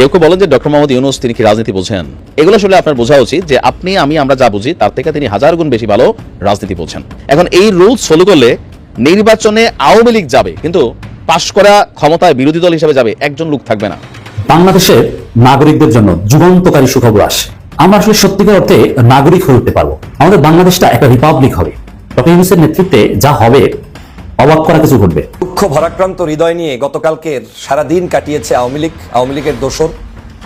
কেউ কেউ বলেন যে ডক্টর মোহাম্মদ ইউনুস তিনি কি রাজনীতি বোঝেন এগুলো আসলে আপনার বোঝা উচিত যে আপনি, আমি, আমরা যা বুঝি, তার থেকে তিনি হাজার গুণ বেশি ভালো রাজনীতি বোঝেন এখন এই রুলস ফলো করলে নির্বাচনে আওয়ামী লীগ যাবে, কিন্তু পাশ করা ক্ষমতায় বিরোধী দল হিসেবে যাবে, একজন লোক থাকবে না। বাংলাদেশের নাগরিকদের জন্য যুগান্তকারী সুখবর আসে। আমরা আসলে সত্যিকার অর্থে নাগরিক হয়ে উঠতে পারব। আমাদের বাংলাদেশটা একটা রিপাবলিক হবে। ডক্টর ইউনুসের নেতৃত্বে যা হবে অবাক করা কিছু ঘটবে। দুঃখ ভরাক্রান্ত হৃদয় নিয়ে গতকালকের সারাদিন কাটিয়েছে আওয়ামী লীগ আওয়ামী লীগের দোসর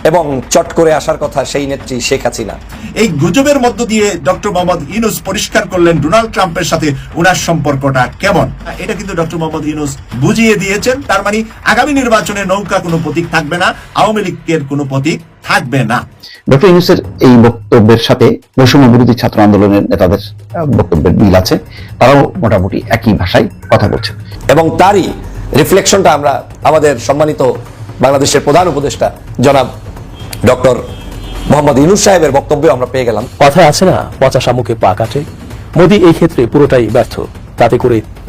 এবং চট করে আসার কথা সেই নেত্রী শেখ হাসিনা। এই গুজবের মধ্য দিয়ে ডক্টর মোহাম্মদ ইউনুস পরিষ্কার করলেন ডোনাল্ড ট্রাম্পের সাথে উনার সম্পর্কটা কেমন? এটা কিন্তু ডক্টর মোহাম্মদ ইউনুস বুঝিয়ে দিয়েছেন। তার মানে আগামী নির্বাচনে নৌকা কোনো প্রতীক থাকবে না আওয়ামী লীগের কোনো প্রতীক থাকবে না। ডক্টর ইউনুসের এই বক্তব্যের সাথে বৈষম্য বিরোধী ছাত্র আন্দোলনের নেতাদের বক্তব্যের মিল আছে। তারাও মোটামুটি একই ভাষায় কথা বলছেন। এবং তারই রিফ্লেকশনটা আমরা আমাদের সম্মানিত বাংলাদেশের প্রধান উপদেষ্টা জনাব ডক্টর মোহাম্মদ ইউনুস সাহেবের বক্তব্যে আমরা পেয়ে গেলাম। কথায় আছে না পচা শামুকে পা কাটে। মোদী এই ক্ষেত্রে পুরোটাই ব্যর্থ। তাতে করে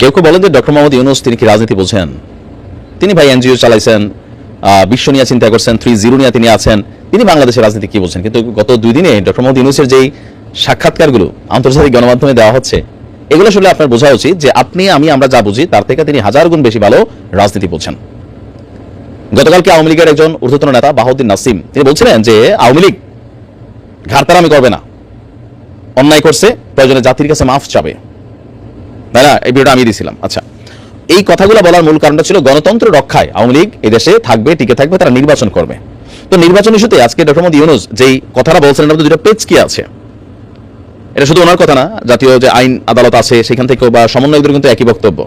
কেউ কেউ বলেন যে ডক্টর মোহাম্মদ ইউনুস, তিনি কি রাজনীতি বোঝেন? তিনি ভাই এনজিও চালাইছেন বিশ্ব নিয়ে চিন্তা করছেন, থ্রি জিরো নিয়ে তিনি আছেন। তিনি বাংলাদেশের রাজনীতি কি বোঝেন? কিন্তু গত দুই দিনে ডক্টর মোহাম্মদ ইউনুসের যেই সাক্ষাৎকারগুলো আন্তর্জাতিক গণমাধ্যমে দেওয়া হচ্ছে, এগুলো আসলে আপনার বোঝা উচিত যে আপনি, আমি, আমরা যা বুঝি, তার থেকে তিনি হাজার গুণ বেশি ভালো রাজনীতি বলছেন গতকালকে আওয়ামী লীগের একজন ঊর্ধ্বতন নেতা, বাহাউদ্দিন নাসিম, তিনি বলছিলেন যে আওয়ামী লীগ ঘাড়তারামি করবে না। অন্যায় করছে, প্রয়োজনে জাতির কাছে মাফ চাবে। তাই না এই ভিডিওটা আমি দিয়েছিলাম আচ্ছা এই কথাগুলো বলার মূল কারণটা ছিল গণতন্ত্র রক্ষায় আওয়ামী লীগ এদেশে থাকবে, টিকে থাকবে, তারা নির্বাচন করবে। তো নির্বাচন ইস্যুতে আজকে ডক্টর মোহাম্মদ ইউনুস যেই কথাটা বলছেন এর মধ্যে দুটো পেজ কি আছে। এটা শুধু ওনার কথা না, জাতীয় যে আইন আদালত আছে, সেখান থেকে বা সমন্বয়কদের কিন্তু একই বক্তব্য।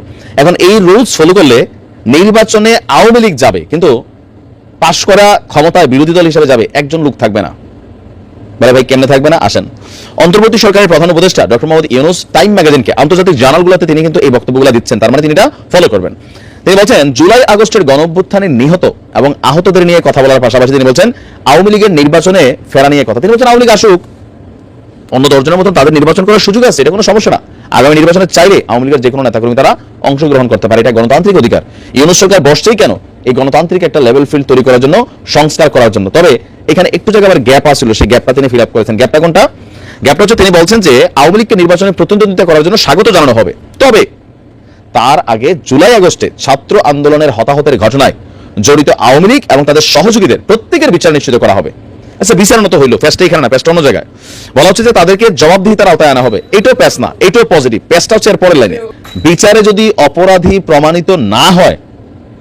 এখন এই রুলস ফলো করলে নির্বাচনে আওয়ামী লীগ যাবে, কিন্তু পাশ করা ক্ষমতায় বিরোধী দল হিসেবে যাবে, একজন লোক থাকবে না। বলে ভাই কেমনে থাকবে না? আসেন। অন্তর্বর্তী সরকারের প্রধান উপদেষ্টা ডক্টর মোহাম্মদ ইউনুস টাইম ম্যাগাজিনকে আন্তর্জাতিক জার্নালগুলোতে তিনি কিন্তু এই বক্তব্যগুলো দিচ্ছেন। তার মানে তিনি এটা ফলো করবেন। তিনি বলছেন, জুলাই আগস্টের গণঅভ্যুত্থানে নিহত এবং আহতদের নিয়ে কথা বলার পাশাপাশি তিনি বলছেন, আওয়ামী লীগের নির্বাচনে ফেরা নিয়ে কথা। তিনি বলছেন, আওয়ামী লীগ আসুক। অন্য দশজনের মতন তাদের নির্বাচন করার সুযোগ আছে, এটা কোনো সমস্যা না। আগামী নির্বাচনে চাইলে আওয়ামী লীগের যে কোনো নেতাকর্মী তারা অংশগ্রহণ করতে পারে। এটা গণতান্ত্রিক অধিকার। ইউনুস সরকার বসছেই কেন? এই গণতান্ত্রিক একটা লেভেল ফিল্ড তৈরি করার জন্য, সংস্কার করার জন্য। তবে এখানে একটু জায়গায় আবার গ্যাপ আসছিল, সেই গ্যাপটা তিনি ফিল আপ করেছেন। গ্যাপটা কোনটা? গ্যাপটা হচ্ছে তিনি বলছেন যে, আওয়ামী লীগকে নির্বাচনে প্রতিদ্বন্দ্বিতা করার জন্য স্বাগত জানানো হবে। তবে তার আগে জুলাই আগস্টে ছাত্র আন্দোলনের হতাহতের ঘটনায় জড়িত আওয়ামী লীগ এবং তাদের সহযোগীদের প্রত্যেকের বিচার নিশ্চিত করা হবে। আচ্ছা বিচার মতো হইল প্যাসটা এখানে না প্যাসটা অন্য জায়গায়। বলা হচ্ছে যে তাদেরকে জবাবদিহিতার আওতায় আনা হবে। এটাও প্যাস না, এটাও পজিটিভ প্যাসটা হচ্ছে এর পরের লাইনে বিচারে যদি অপরাধী প্রমাণিত না হয়,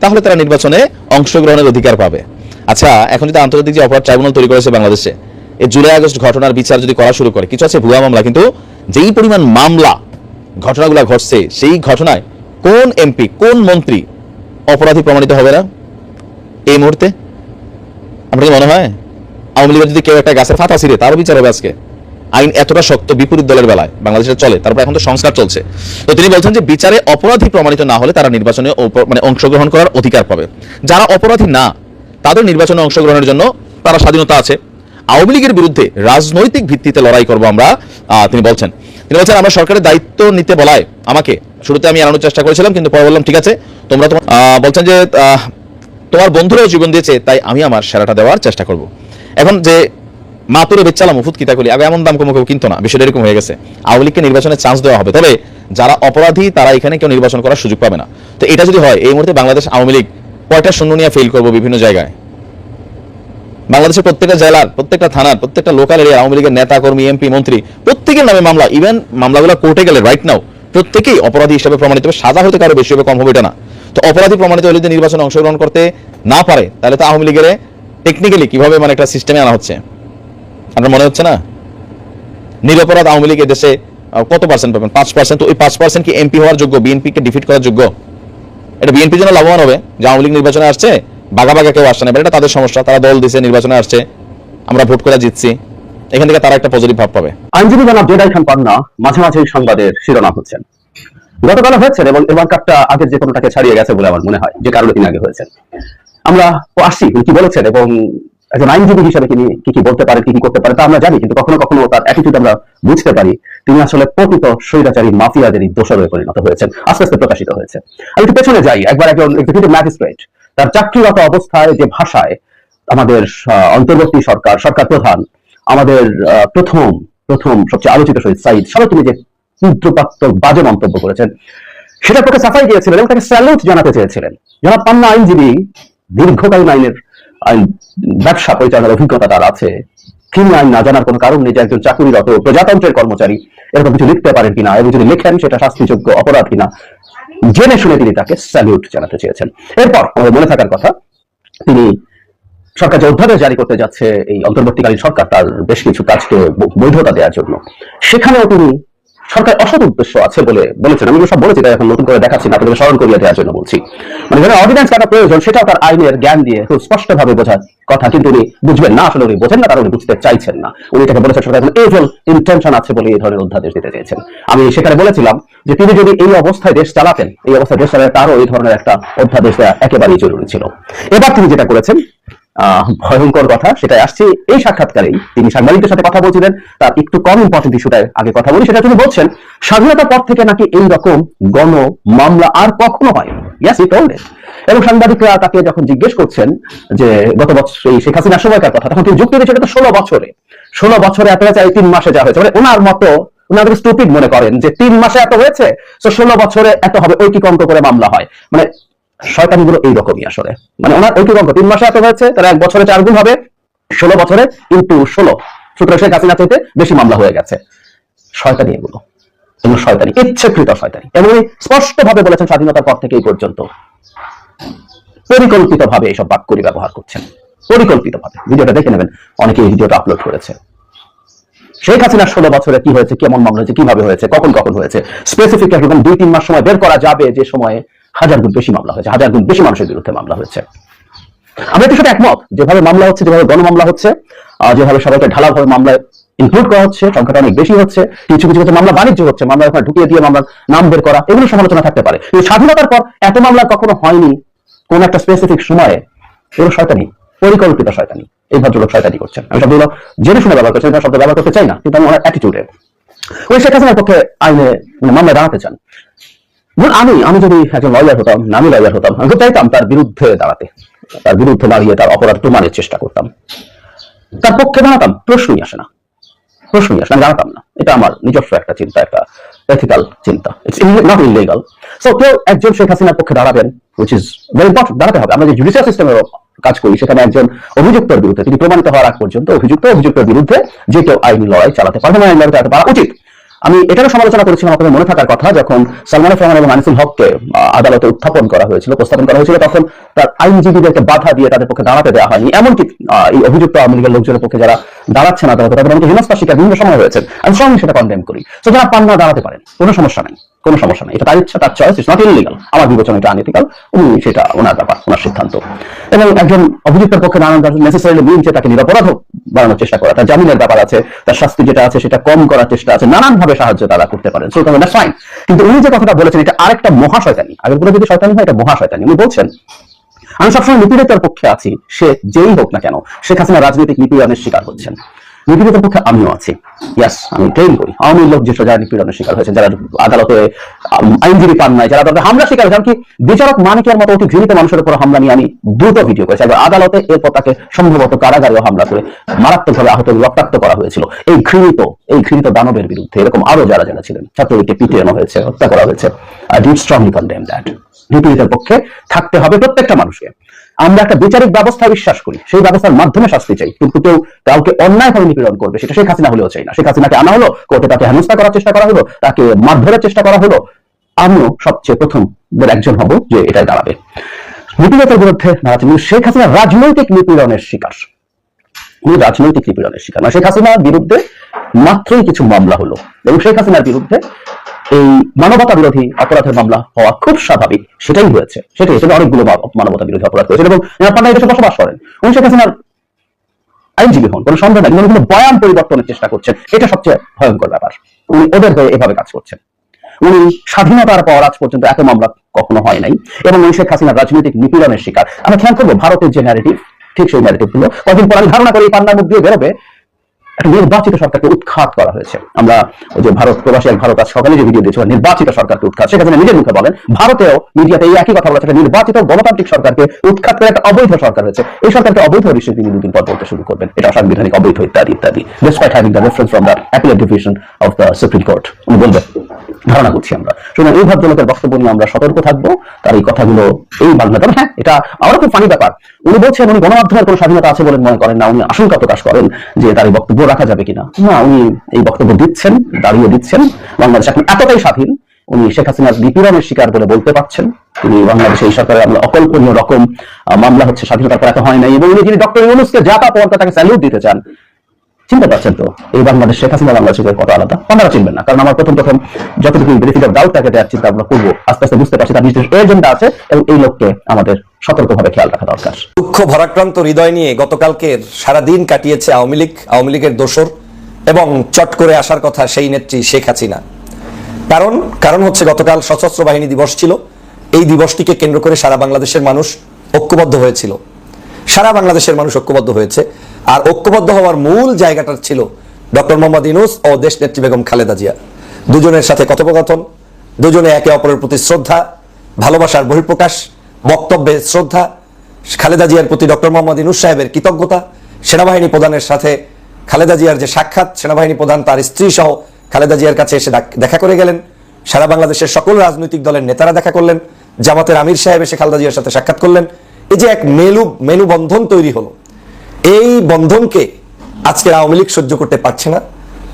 তাহলে তারা নির্বাচনে অংশগ্রহণের অধিকার পাবে। আচ্ছা এখন যদি আন্তর্জাতিক যে অপরাধ ট্রাইব্যুনাল তৈরি করেছে বাংলাদেশে এই জুলাই আগস্ট ঘটনার বিচার যদি করা শুরু করে, কিছু আছে ভুয়া মামলা? কিন্তু যেই পরিমাণ মামলা ঘটনাগুলো ঘটছে, সেই ঘটনায় কোন এমপি, কোন মন্ত্রী অপরাধী প্রমাণিত হবে না? এই মুহূর্তে? আপনার কি মনে হয়? আওয়ামী লীগের যদি কেউ একটা গাছের ফাতা ছিঁড়ে, তারও বিচার হবে আজকে। আইন এতটা শক্ত, বিপরীত দলের বেলায়, বাংলাদেশে চলে, তারপর এখন তো সংস্কার চলছে। তো তিনি বলছেন যে বিচারে অপরাধী প্রমাণিত না হলে তারা নির্বাচনে মানে অংশগ্রহণ করার অধিকার পাবে। যারা অপরাধী না, তাদের নির্বাচনে অংশগ্রহণের জন্য তারা স্বাধীনতা আছে। আওয়ামী লীগের বিরুদ্ধে রাজনৈতিক ভিত্তিতে লড়াই করব আমরা তিনি বলছেন। তিনি বলছেন, আমরা সরকারের দায়িত্ব নিতে বলায়, আমাকে। শুরুতে আমি এড়ানোর চেষ্টা করেছিলাম, কিন্তু পরে বললাম, ঠিক আছে, তোমরা তোমার বলছেন যে তোমার বন্ধুরাও জীবন দিয়েছে, তাই আমি আমার সেরাটা দেওয়ার চেষ্টা করব। এখন যে মাতুরে বেচালাম মুফুত কিতা করি আগে এমন দাম কমে কেউ কিনতো না, বিষয়টা এরকম হয়ে গেছে। আওয়ামী লীগকে নির্বাচনে চান্স দেওয়া হবে। তবে যারা অপরাধী, তারা এখানে কেউ নির্বাচন করার সুযোগ পাবে না। তো এটা যদি হয়, এই মুহূর্তে বাংলাদেশ আওয়ামী লীগ কয়টা শূন্য নিয়ে ফেল করব বিভিন্ন জায়গায়? বাংলাদেশের প্রত্যেকটা জেলার, প্রত্যেকটা থানার, প্রত্যেকটা লোকাল এরিয়া আওয়ামী লীগের নেতা কর্মী এমপি মন্ত্রী, প্রত্যেকের নামে মামলা। ইভেন মামলাগুলো কোর্টে গেলে রাইট নাও প্রত্যেকেই অপরাধী হিসেবে প্রমাণিত হবে। সাজা হতে কারও বেশি হবে, কম হবে, এটা না। তো অপরাধী প্রমাণিত হলে যদি নির্বাচনে অংশগ্রহণ করতে না পারে, তাহলে তো আওয়ামী লীগের টেকনিক্যালি কীভাবে মানে একটা সিস্টেমে আনা হচ্ছে? আপনার মনে হচ্ছে না? নিরপরাধ আওয়ামী লীগ এদেশে আহ, কত পার্সেন্ট পাবেন? পাঁচ পার্সেন্ট তো ওই পাঁচ পার্সেন্ট কি এমপি হওয়ার যোগ্য? বিএনপি কে ডিফিট করার যোগ্য? এটা বিএনপির জন্য লাভবান হবে? যে আওয়ামী লীগ নির্বাচনে আসছে বাঘা বাঘা কেউ আসছে না এটা তাদের সমস্যা। তারা দল দিছে নির্বাচনে আসছে। আমরা ভোট করে জিতছি। এখান থেকে তারা একটা পজিটিভ ভাব পাবে। আইনজীবী জনাব জেদাই খান পান্না মাঝে মাঝে সংবাদের শিরোনাম হচ্ছেন। গতকাল হয়েছেন এবং এবার কাপটা আগের যে কোনোটাকে ছাড়িয়ে গেছে বলে আমার মনে হয় যে কারণে তিনি আগে হয়েছেন। আমরা আসছি কি বলেছেন এবং একজন আইনজীবী হিসেবে তিনি কি কি বলতে পারেন, কি কি করতে পারেন, তা আমরা জানি, কিন্তু কখনো কখনো তার অ্যাটিটিউড আমরা বুঝতে পারি। তিনি আসলে প্রকৃত স্বৈরাচারী মাফিয়াদেরই দোষরে পরিণত হয়েছেন, আস্তে আস্তে প্রকাশিত হয়েছে। আমি একটু পেছনে যাই, একবার একজন এক্সিকিউটিভ ম্যাজিস্ট্রেট তার চাকরিগত অবস্থায় যে ভাষায় আমাদের অন্তর্বর্তী সরকার সরকার প্রধান, আমাদের প্রথম প্রথম সবচেয়ে আলোচিত শহীদ সাইদ সবাই তিনি যে ক্ষুদ্রপাত্র বাজে মন্তব্য করেছেন, সেটা তোকে সাফাই দিয়েছিলেন এবং তাকে স্যালুট জানাতে চেয়েছিলেন। যারা পান্না আইনজীবী দীর্ঘকালীন আইনের আইন, ব্যবসা পরিচালনার অভিজ্ঞতা তার আছে। তিনি আইন না জানার কোনো কারণ নেই যে একজন চাকুরিরত প্রজাতন্ত্রের কর্মচারী এরকম কিছু লিখতে পারেন কিনা, এবং যদি লেখেন সেটা শাস্তিযোগ্য অপরাধ কিনা। জেনে শুনে তিনি তাকে স্যালুট জানাতে চেয়েছেন। এরপর আমাদের মনে থাকার কথা, তিনি সরকার যে অধ্যাদেশ জারি করতে যাচ্ছে, এই অন্তর্বর্তীকালীন সরকার তার বেশ কিছু কাজকে বৈধতা দেওয়ার জন্য। সেখানেও তিনি সরকার অসৎ উদ্দেশ্য আছে বলে বলেছেন। আমি সব বলেছি তাই এখন নতুন করে দেখাচ্ছি না আপনাদের স্মরণ করিয়ে দেওয়ার জন্য বলছি। মানে যারা অর্ডিন্যান্স কাটা প্রয়োজন, সেটাও তার আইনের জ্ঞান দিয়ে খুব স্পষ্টভাবে বোঝার কথা, কিন্তু উনি বুঝবেন না। আসলে উনি বোঝেন না, কারণ উনি বুঝতে চাইছেন না। উনি এটাকে বলেছেন, সরকার এখন এজল ইন্টেনশন আছে বলে এই ধরনের অধ্যাদেশ দিতে চেয়েছেন। আমি সেখানে বলেছিলাম যে তিনি যদি এই অবস্থায় দেশ চালাতেন, এই অবস্থায় দেশ চালাতে তারও এই ধরনের একটা অধ্যাদেশ দেওয়া একেবারেই জরুরি ছিল। এবার তিনি যেটা করেছেন ভয়ঙ্কর কথা, সেটাই আসছে এই সাক্ষাৎকারেই। তিনি সাংবাদিকদের সাথে কথা বলছিলেন, তার একটু কম ইম্পর্টেন্ট ইস্যুটায় আগে কথা বলি, সেটা তিনি বলছেন, স্বাধীনতার পর থেকে নাকি এই রকম গণ মামলা আর কখনো হয় ইয়াস ইট ওল্ড এবং সাংবাদিকরা তাকে যখন জিজ্ঞেস করছেন যে গত বছর এই শেখ হাসিনার সময়কার কথা, তখন তিনি যুক্তি দিয়েছেন এটা ষোলো বছরে। ষোলো বছরে এত এই তিন মাসে যা হয়েছে। মানে ওনার মতো, ওনাদের স্টুপিড মনে করেন যে তিন মাসে এত হয়েছে, তো ষোলো বছরে এত হবে ঐকিক অঙ্ক করে মামলা হয়। মানে শয়তানি গুলো এইরকমই আসলে। মানে ওনার ঐকিক অঙ্ক তিন মাসে এত হয়েছে তাহলে এক বছরে চার গুণ হবে, ষোলো বছরে কিন্তু ষোলো। সুতরাং শেখ হাসিনা চাইতে বেশি মামলা হয়ে গেছে। শয়তানি এগুলো। এগুলো শয়তানি, ইচ্ছাকৃত শয়তানি। এবং উনি স্পষ্টভাবে বলেছেন স্বাধীনতার পর থেকে এই পর্যন্ত। পরিকল্পিত ভাবে এইসব বাক্যরি ব্যবহার করছেন। পরিকল্পিত ভাবে ভিডিওটা দেখে নেবেন অনেকে এই ভিডিওটা আপলোড করেছে। শেখ হাসিনার ষোলো বছরে কি হয়েছে, কেমন মামলা হয়েছে, কীভাবে হয়েছে, কখন কখন হয়েছে স্পেসিফিক একদম দুই, তিন মাস সময় বের করা যাবে যে সময়ে হাজার গুণ বেশি মামলা হয়েছে, হাজার গুণ বেশি মানুষের বিরুদ্ধে মামলা হয়েছে। আমরা এটির সাথে একমত, যেভাবে মামলা হচ্ছে, যেভাবে গণমামলা হচ্ছে যেভাবে সবাইকে ঢালাভাবে মামলায় ইনক্লুড করা হচ্ছে, সংখ্যাটা অনেক বেশি হচ্ছে, কিছু কিছু ক্ষেত্রে মামলা বাণিজ্য হচ্ছে, মামলা ওখানে ঢুকিয়ে দিয়ে মামলার নাম বের করা, এগুলো সমালোচনা থাকতে পারে। কিন্তু স্বাধীনতার পর এত মামলা কখনো হয়নি, কোন একটা স্পেসিফিক সময়ে। এগুলো শয়তানি, পরিকল্পিত শয়তানি, এই ভদ্রলোক শয়তানি করছেন। আমি শব্দগুলো জেনে শুনে ব্যবহার করছি এটা শব্দ ব্যবহার করতে চাই না, কিন্তু আমি ওনার অ্যাটিটিউডে ওই শেখ হাসিনার পক্ষে আইনে মানে মামলায় দাঁড়াতে চান। ধরুন আমি আমি যদি একজন লয়ার হতাম, নামি লয়ার হতাম, আমি তো চাইতাম তার বিরুদ্ধে দাঁড়াতে, তার বিরুদ্ধে দাঁড়িয়ে তার অপরাধ প্রমাণের চেষ্টা করতাম। তার পক্ষে দাঁড়াতাম, প্রশ্নই আসে না, প্রশ্নই আসে না দাঁড়াতাম না। এটা আমার নিজস্ব একটা চিন্তা, একটা এথিক্যাল চিন্তা। ইটস নট ইলিগাল সো কেউ একজন শেখ হাসিনার পক্ষে দাঁড়াবেন উইচ ইজ ভেরি ইম্পর্টেন্ট দাঁড়াতে হবে। আমরা যে জুডিশিয়াল সিস্টেমের কাজ করি, সেখানে একজন অভিযুক্তের বিরুদ্ধে, তিনি প্রমাণিত হওয়ার আগ পর্যন্ত অভিযুক্ত, অভিযুক্তের বিরুদ্ধে যে কেউ আইনি লড়াই চালাতে পারবে না, আইনি লড়াই চালাতে পারা উচিত। আমি এটারও সমালোচনা করেছিলাম আপনাদের মনে থাকার কথা, যখন সালমান রহমান এবং আনিসুল হককে আদালতে উত্থাপন করা হয়েছিল উপস্থাপন করা হয়েছিল, তখন তার আইনজীবীদেরকে বাধা দিয়ে তাদের পক্ষে দাঁড়াতে দেওয়া হয়নি। এমনকি এই অভিযুক্ত আওয়ামী লীগের লোকজনের পক্ষে যারা দাঁড়াচ্ছেন আদালতে, তাদের অনেক হেনস্থার শিকার, বিভিন্ন সময় হয়েছে। আমি সঙ্গে সেটা কন্ডেম করি। তো যারা পান না দাঁড়াতে পারেন, কোনো সমস্যা নেই। কোনো সমস্যা নেই। এটা তার ইচ্ছা, তার চয়েস ইটস নট ইলিগাল আমার বিবেচনা এটা আনইথিক্যাল উনি সেটা ওনার ব্যাপার, ওনার সিদ্ধান্ত। এবং একজন অভিযুক্তের পক্ষে দাঁড়ানো নেসেসারিলি মিন যে তাকে নিরাপরাধ বাড়ানোর চেষ্টা করা। তার জামিনের ব্যাপার আছে, তার শাস্তি যেটা আছে, সেটা কম করার চেষ্টা আছে নানান ভাবে সাহায্য তারা করতে পারেন। সো দ্যাটস ফাইন কিন্তু উনি যে কথাটা বলেছেন, এটা আরেকটা মহা শয়তানি। আগেরগুলো যদি শয়তানি হয়, এটা মহা শয়তানি। উনি বলছেন, আমি সবসময় নিপীড়িতের পক্ষে আছি, সে যেই হোক না কেন, শেখ হাসিনা রাজনৈতিক নিপীড়নের শিকার হচ্ছেন। নিপীড়িতের পক্ষে আমিও আছি। ইয়াস আমি ক্লেম করি। আওয়ামী লোক যেসব যারা নিপীড়নের শিকার হয়েছেন যারা আদালতে আইনজীবী পান নাই, যারা তাদের হামলা শিকার হয়েছে, এমনকি বিচারক মানিকের মতো অতি ঘৃণিত মানুষের উপর হামলা নিয়ে আমি দ্রুত ভিডিও করেছি। একবার আদালতে এরপর তাকে সম্ভবত কারাগারেও হামলা করে মারাত্মকভাবে আহত রক্তাক্ত করা হয়েছিল। এই ঘৃণিত এই ঘৃণিত দানবের বিরুদ্ধে এরকম আরও যারা যারা ছিলেন, ছাত্রলীগকে পিটিয়ে হয়েছে, হত্যা করা হয়েছে I did strongly condemn that নিপীড়িতের পক্ষে থাকতে হবে প্রত্যেকটা মানুষকে। আমরা একটা বিচারিক ব্যবস্থা বিশ্বাস করি, সেই ব্যবস্থার মাধ্যমে শাস্তি চাই। কিন্তু কেউ কাউকে অন্যায়ভাবে নিপীড়ন করবে, সেটা শেখ হাসিনা হলেও চাই না। শেখ হাসিনাকে আনা হলো, কোর্টে তাকে হেনস্থা করার চেষ্টা করা হলো, তাকে মারধরের চেষ্টা করা হলো। আমিও সবচেয়ে প্রথম একজন হব যে এটাই দাঁড়াবে। নিপীড়িতের বিরুদ্ধে দাঁড়াচ্ছে কিন্তু শেখ হাসিনা রাজনৈতিক নিপীড়নের শিকার। রাজনৈতিক নিপীড়নের শিকার না শেখ হাসিনার বিরুদ্ধে মাত্রই কিছু মামলা হলো এবং শেখ হাসিনার বিরুদ্ধে এই মানবতা বিরোধী অপরাধের মামলা হওয়া খুব স্বাভাবিক। সেটাই হয়েছে। সেটাই এখানে অনেকগুলো মানবতা বিরোধী অপরাধ হয়েছে। এবং আপনারা দেশে বসবাস করেন। উনি শেখ হাসিনার আইনজীবী হন। কোনো সন্দেহ নাই। কোনো বয়ান পরিবর্তনের চেষ্টা করছেন। এটা সবচেয়ে ভয়ঙ্কর ব্যাপার। উনি ওদের হয়ে এভাবে কাজ করছেন। উনি স্বাধীনতার পর আজ পর্যন্ত এত মামলা কখনো হয় নাই। এবং উনি শেখ হাসিনার রাজনৈতিক নিপীড়নের শিকার। আমরা খেয়াল করব, ভারতের যে ন্যারেটিভ ঠিক সেই ন্যারেটিভগুলো। কদিন পর আমি ধারণা করি পান্নার মুখ দিয়ে বেরোবে। একটা নির্বাচিত সরকারকে উৎখাত করা হয়েছে। আমরা ওই যে ভারত প্রবাসী এক ভারত আজ সকালে যে ভিডিও দিয়েছে নির্বাচিত সরকারকে উৎখাত। হাসিনা নিজের মুখে বলেন, ভারতেও মিডিয়াতে এই একই কথা বলেছে নির্বাচিত গণতান্ত্রিক সরকারকে উৎখাত করে একটা অবৈধ সরকার হয়েছে। এই সরকারকে অবৈধ হিসেবে তিনি দুদিন পর বলতে শুরু করবেন। এটা অসাংবিধানিক, অবৈধ ইত্যাদি ইত্যাদি। Despite having the reference from the appellate division of the supreme court উনি বলবেন ধারণা করছি আমরা। সুতরাং এই ভদ্রলোকের বক্তব্য নিয়ে আমরা সতর্ক থাকব। তার এই কথাগুলো এই বাংলা তবে হ্যাঁ এটা আমারও খুব ফানি ব্যাপার। উনি বলছেন, উনি গণমাধ্যমের কোনো স্বাধীনতা আছে বলে মনে করেন না। উনি আশঙ্কা প্রকাশ করেন যে তার এই বক্তব্য রাখা যাবে কিনা। না, উনি এই বক্তব্য দিচ্ছেন, দাঁড়িয়ে দিচ্ছেন। বাংলাদেশ এখন এতটাই স্বাধীন, উনি শেখ হাসিনার বিপীড়নের শিকার বলে বলতে পারছেন। তিনি বাংলাদেশে এই সরকারের আমলে অকল্পনীয় রকম মামলা হচ্ছে স্বাধীনতা পর এত হয় নাই। এবং উনি যিনি ডক্টর ইউনুসকে যা তা পর্দা তাকে স্যালুট দিতে চান চিনতে পারছেন তো? এই বাংলাদেশ শেখ হাসিনা বাংলাদেশের কত আলাদা? আপনারা চিনবেন না, কারণ আমার প্রথম প্রথম যতটুকু বেনিফিট অফ ডাউট তাকে দেওয়ার চিন্তা আমরা করব। আস্তে আস্তে বুঝতে পারছি তার নিজের এজেন্ডা আছে এবং এই লোককে আমাদের সতর্কভাবে খেয়াল রাখা দরকার। দুঃখ, ভরাক্রান্ত হৃদয় নিয়ে গতকালকের সারাদিন কাটিয়েছে আওয়ামী লীগ, আওয়ামী লীগের দোসর এবং চট করে আসার কথা সেই নেত্রী শেখ হাসিনা। কারণ কারণ হচ্ছে গতকাল সশস্ত্র বাহিনী দিবস ছিল। এই দিবসটিকে কেন্দ্র করে সারা বাংলাদেশের মানুষ ঐক্যবদ্ধ হয়েছিল। সারা বাংলাদেশের মানুষ ঐক্যবদ্ধ হয়েছে। আর ঐক্যবদ্ধ হওয়ার মূল জায়গাটা ছিল ডক্টর মোহাম্মদ ইনুস ও দেশ নেত্রী বেগম খালেদা জিয়া। দুজনের সাথে কথোপকথন, দুজনে একে অপরের প্রতি শ্রদ্ধা, ভালোবাসার বহিঃপ্রকাশ, বক্তব্যে শ্রদ্ধা, খালেদা জিয়ার প্রতি ডক্টর মোহাম্মদ ইনুস সাহেবের কৃতজ্ঞতা, সেনাবাহিনী প্রধানের সাথে খালেদা জিয়ার যে সাক্ষাৎ, সেনাবাহিনী প্রধান তার স্ত্রী সহ খালেদা জিয়ার কাছে এসে দেখা করে গেলেন। সারা বাংলাদেশের সকল রাজনৈতিক দলের নেতারা দেখা করলেন। জামাতের আমির সাহেব এসে খালেদা জিয়ার সাথে সাক্ষাৎ করলেন। এই যে এক মেলু মেনু বন্ধন তৈরি হলো এই বন্ধনকে আজকের আওয়ামী লীগ সহ্য করতে পারছে না।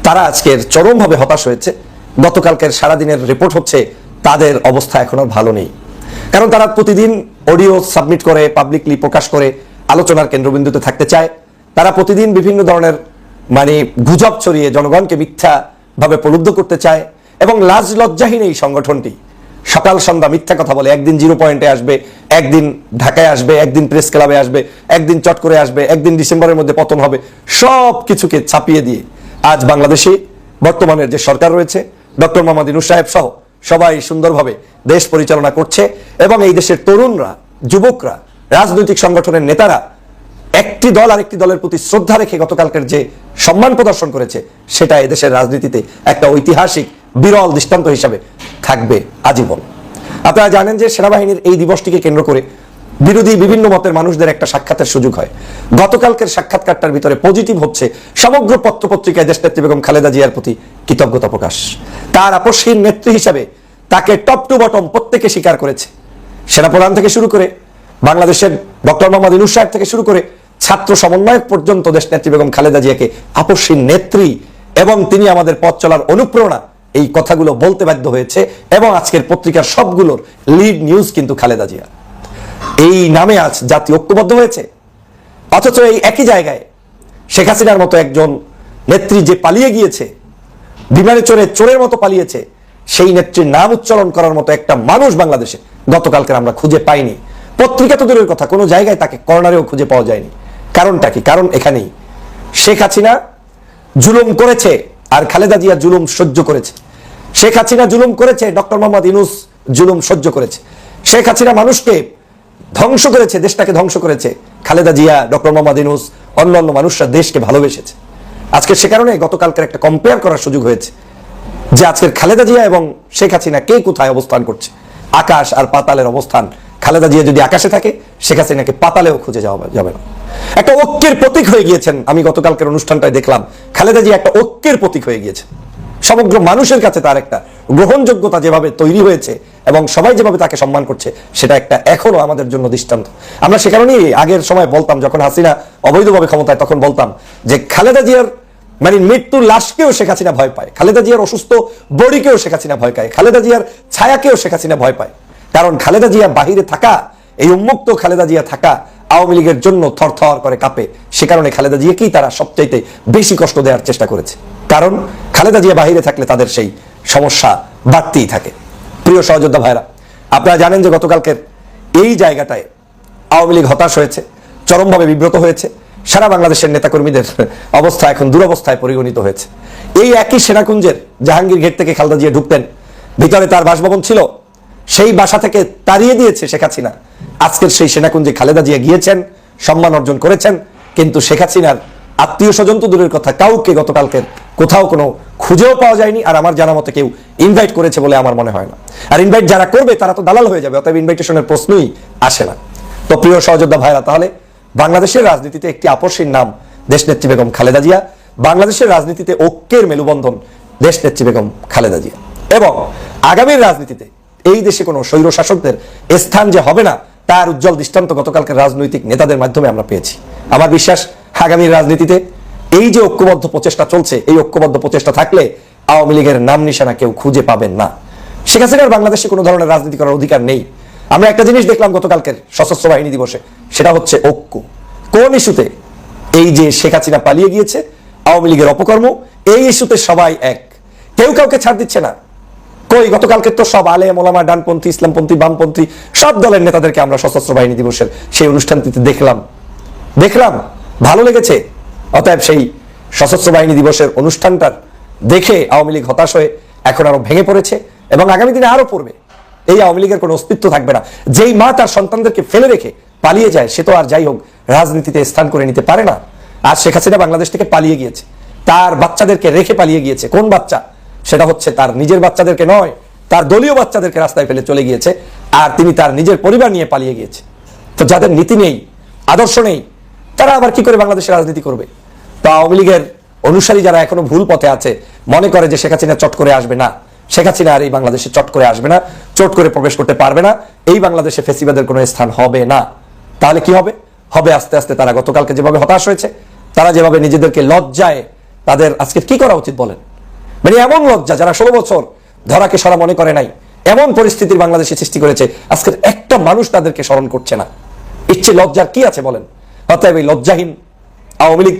তারা আজকের চরমভাবে হতাশ হয়েছে। গতকালকের সারাদিনের রিপোর্ট হচ্ছে, তাদের অবস্থা এখনও ভালো নেই। কারণ তারা প্রতিদিন অডিও সাবমিট করে, পাবলিকলি প্রকাশ করে, আলোচনার কেন্দ্রবিন্দুতে থাকতে চায়। তারা প্রতিদিন বিভিন্ন ধরনের মানে গুজব ছড়িয়ে জনগণকে মিথ্যা ভাবে প্রলুব্ধ করতে চায়। এবং লাজ লজ্জাহীন এই সংগঠনটি সকাল সন্ধ্যা মিথ্যা কথা বলে, একদিন জিরো পয়েন্টে আসবে, একদিন ঢাকায় আসবে, একদিন প্রেস ক্লাবে আসবে, একদিন চট করে আসবে, একদিন ডিসেম্বরের মধ্যে পতন হবে, সব কিছুকে ছাপিয়ে দিয়ে আজ বাংলাদেশে বর্তমানের যে সরকার রয়েছে, ডক্টর মোহাম্মদ ইনুস সাহেব সহ সবাই সুন্দরভাবে দেশ পরিচালনা করছে এবং এই দেশের তরুণরা, যুবকরা, রাজনৈতিক সংগঠনের নেতারা একটি দল আরেকটি দলের প্রতি শ্রদ্ধা রেখে গতকালকের যে সম্মান প্রদর্শন করেছে, সেটা এদেশের রাজনীতিতে একটা ঐতিহাসিক বিরল দৃষ্টান্ত হিসাবে থাকবে আজীবন। আপনারা জানেন যে সেনাবাহিনীর এই দিবসটিকে কেন্দ্র করে বিরোধী বিভিন্ন মতের মানুষদের একটা সাক্ষাতের সুযোগ হয়। গতকালকের সাক্ষাৎকারটার ভিতরে পজিটিভ হচ্ছে সমগ্র পত্রপত্রিকায় দেশ নেত্রী বেগম খালেদা জিয়ার প্রতি কৃতজ্ঞতা প্রকাশ। তার আপসহীন নেত্রী হিসাবে তাকে টপ টু বটম প্রত্যেকে স্বীকার করেছে। সেনাপ্রধান থেকে শুরু করে বাংলাদেশের ডক্টর মোহাম্মদ ইনুস সাহেব থেকে শুরু করে ছাত্র সমন্বয়ক পর্যন্ত দেশ নেত্রী বেগম খালেদা জিয়াকে আপসীন নেত্রী এবং তিনি আমাদের পথ চলার অনুপ্রেরণা এই কথাগুলো বলতে বাধ্য হয়েছে এবং আজকের পত্রিকার সবগুলোর লিড নিউজ কিন্তু খালেদা জিয়া। এই নামে আজ জাতি ঐক্যবদ্ধ হয়েছে। অথচ এই একই জায়গায় শেখ হাসিনার মতো একজন নেত্রী যে পালিয়ে গিয়েছে, বিমানে চড়ে চোরের মতো পালিয়েছে, সেই নেত্রীর নাম উচ্চারণ করার মতো একটা মানুষ বাংলাদেশে গতকালকে আমরা খুঁজে পাইনি। পত্রিকা তো দূরের কথা, কোনো জায়গায় তাকে কর্নারেও খুঁজে পাওয়া যায়নি। কারণটা কি? কারণ এখানেই শেখ হাসিনা জুলুম করেছে আর খালেদা জিয়া জুলুম সহ্য করেছে। শেখ হাসিনা জুলুম করেছে, ডক্টর মোহাম্মদ ইনুস জুলুম সহ্য করেছে। শেখ হাসিনা মানুষকে ধ্বংস করেছে, দেশটাকে ধ্বংস করেছে। খালেদা জিয়া, ডক্টর মোহাম্মদ ইনুস অন্যান্য মানুষরা দেশকে ভালোবেসেছে। আজকে সে কারণে গতকালকের একটা কম্পেয়ার করার সুযোগ হয়েছে যে আজকের খালেদা জিয়া এবং শেখ হাসিনা কে কোথায় অবস্থান করছে। আকাশ আর পাতালের অবস্থান। খালেদা জিয়া যদি আকাশে থাকে, শেখ হাসিনাকে পাতালেও খুঁজে যাওয়া যাবে না। একটা ঐক্যের প্রতীক হয়ে গিয়েছেন। আমি গতকালকের অনুষ্ঠানটায় দেখলাম, খালেদা জিয়া একটা ঐক্যের প্রতীক হয়ে গিয়েছে সমগ্র মানুষের কাছে তার একটা গ্রহণযোগ্যতা যেভাবে তৈরি হয়েছে এবং সবাই যেভাবে তাকে সম্মান করছে, সেটা একটা এখনও আমাদের জন্য দৃষ্টান্ত। আমরা সে কারণেই আগের সময় বলতাম, যখন হাসিনা অবৈধভাবে ক্ষমতায়, তখন বলতাম যে খালেদা জিয়ার মানে মৃত্যুর লাশকেও শেখ হাসিনা ভয় পায়, খালেদা জিয়ার অসুস্থ বডিকেও শেখ হাসিনা ভয় পায়, খালেদা জিয়ার ছায়াকেও শেখ হাসিনা ভয় পায়। কারণ খালেদা জিয়া বাহিরে থাকা, এই উন্মুক্ত খালেদা জিয়া থাকা আওয়ামী লীগের জন্য থরথর করে কাঁপে। সে কারণে খালেদা জিয়াকেই তারা সবচাইতে বেশি কষ্ট দেওয়ার চেষ্টা করেছে। কারণ খালেদা জিয়া বাহিরে থাকলে তাদের সেই সমস্যা বাড়তেই থাকে। প্রিয় সহযোদ্ধা ভাইরা, আপনারা জানেন যে গতকালকের এই জায়গাটায় আওয়ামী লীগ হতাশ হয়েছে, চরমভাবে বিব্রত হয়েছে। সারা বাংলাদেশের নেতাকর্মীদের অবস্থা এখন দুরবস্থায় পরিগণিত হয়েছে। এই একই সেনাকুঞ্জের জাহাঙ্গীর গেট থেকে খালদা জিয়া ঢুকতেন। ভিতরে তার বাসভবন ছিল সেই বাসা থেকে তাড়িয়ে দিয়েছে শেখ হাসিনা। আজকের সেই সেনাকুঞ্জে খালেদা জিয়া গিয়েছেন, সম্মান অর্জন করেছেন, কিন্তু শেখ হাসিনার আত্মীয় স্বজন তো দূরের কথা, কাউকে গতকালকের কোথাও কোনো খুঁজেও পাওয়া যায়নি, আর আমার জানা মতে কেউ ইনভাইট করেছে বলে আমার মনে হয় না। আর ইনভাইট যারা করবে, তারা তো দালাল হয়ে যাবে, অতএব ইনভাইটেশনের প্রশ্নই আসে না। তো প্রিয় সহযোদ্ধা ভাইরা, তাহলে বাংলাদেশের রাজনীতিতে একটি আপসীর নাম, দেশনেত্রী বেগম খালেদা জিয়া। বাংলাদেশের রাজনীতিতে ঐক্যের মেলুবন্ধন, দেশনেত্রী বেগম খালেদা জিয়া। এবং আগামীর রাজনীতিতে এই দেশে কোনো স্বৈর শাসকদের স্থান যে হবে না, তার উজ্জ্বল দৃষ্টান্ত গতকালকের রাজনৈতিক নেতাদের মাধ্যমে আমরা পেয়েছি। আমার বিশ্বাস আগামীর রাজনীতিতে এই যে ঐক্যবদ্ধ প্রচেষ্টা চলছে, এই ঐক্যবদ্ধ প্রচেষ্টা থাকলে আওয়ামী লীগের নাম নিশানা কেউ খুঁজে পাবেন না। শেখ হাসিনার বাংলাদেশে কোনো ধরনের রাজনীতি করার অধিকার নেই। আমরা একটা জিনিস দেখলাম গতকালকের সশস্ত্র বাহিনী দিবসে, সেটা হচ্ছে ঐক্য। কোন ইস্যুতে এই যে শেখ হাসিনা পালিয়ে গিয়েছে, আওয়ামী লীগের অপকর্ম, এই ইস্যুতে সবাই এক। কেউ কাউকে ছাড় দিচ্ছে না। কই, গতকালকে তো সব আলে মোলামা ডানপন্থী, ইসলামপন্থী, বামপন্থী, সব দলের নেতাদেরকে আমরা সশস্ত্র বাহিনী দিবসের সেই অনুষ্ঠানটিতে দেখলাম। দেখলাম? ভালো লেগেছে? অতএব সেই সশস্ত্র বাহিনী দিবসের অনুষ্ঠানটার দেখে আওয়ামী লীগ হতাশ হয়ে এখন আরও ভেঙে পড়েছে এবং আগামী দিনে আরও পড়বে। এই আওয়ামী লীগের কোনো অস্তিত্ব থাকবে না। যেই মা তার সন্তানদেরকে ফেলে রেখে পালিয়ে যায়, সে তো আর যাই হোক, রাজনীতিতে স্থান করে নিতে পারে না। আর শেখ হাসিনা বাংলাদেশ থেকে পালিয়ে গিয়েছে। তার বাচ্চাদেরকে রেখে পালিয়ে গিয়েছে। কোন বাচ্চা? সেটা হচ্ছে তার নিজের বাচ্চাদেরকে নয়, তার দলীয় বাচ্চাদেরকে রাস্তায় ফেলে চলে গিয়েছে আর তিনি তার নিজের পরিবার নিয়ে পালিয়ে গিয়েছে। তো যাদের নীতি নেই, আদর্শ নেই, তারা আবার কি করে বাংলাদেশের রাজনীতি করবে? তো আওয়ামী লীগের অনুসারী যারা এখনও ভুল পথে আছে, মনে করে যে শেখ হাসিনা চট করে আসবে না। শেখ হাসিনা আর এই বাংলাদেশে চট করে আসবে না, চট করে প্রবেশ করতে পারবে না, এই বাংলাদেশে ফেসিবাদের কোনো স্থান হবে না। তাহলে কি হবে? হবে আস্তে আস্তে তারা গতকালকে যেভাবে হতাশ হয়েছে, তারা যেভাবে নিজেদেরকে লজ্জায় তাদের আজকে কি করা উচিত বলেন? মানে এমন লজ্জা যারা ষোলো বছর ধরাকে সরা মনে করে নাই। এমন পরিস্থিতির বাংলাদেশে সৃষ্টি করেছে, আজকের একটা মানুষ তাদেরকে স্মরণ করছে না। ইচ্ছে লজ্জার কি আছে বলেন? অতএব এই লজ্জাহীন আওয়ামী লীগ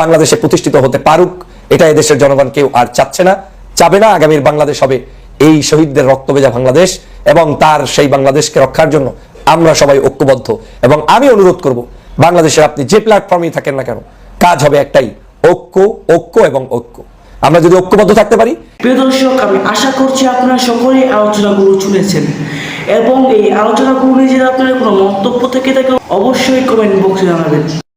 বাংলাদেশে প্রতিষ্ঠিত হতে পারুক, এটা এদেশের জনগণ কেউ আর চাচ্ছে না। চাবে না আগামীর বাংলাদেশ হবে এই শহীদদের রক্ত ভেজা বাংলাদেশ এবং তার সেই বাংলাদেশকে রক্ষার জন্য আমরা সবাই ঐক্যবদ্ধ। এবং আমি অনুরোধ করব, বাংলাদেশের আপনি যে প্ল্যাটফর্মেই থাকেন না কেন, কাজ হবে একটাই, ঐক্য ঐক্য এবং ঐক্য। আমরা যদি ঐক্যবদ্ধ থাকতে পারি? প্রিয় দর্শক, আমি আশা করছি আপনারা সকলে আলোচনাগুলো শুনেছেন। এবং এই আলোচনাগুলো নিয়ে যদি আপনার কোনো মন্তব্য থেকে থাকে অবশ্যই কমেন্ট বক্সে জানাবেন।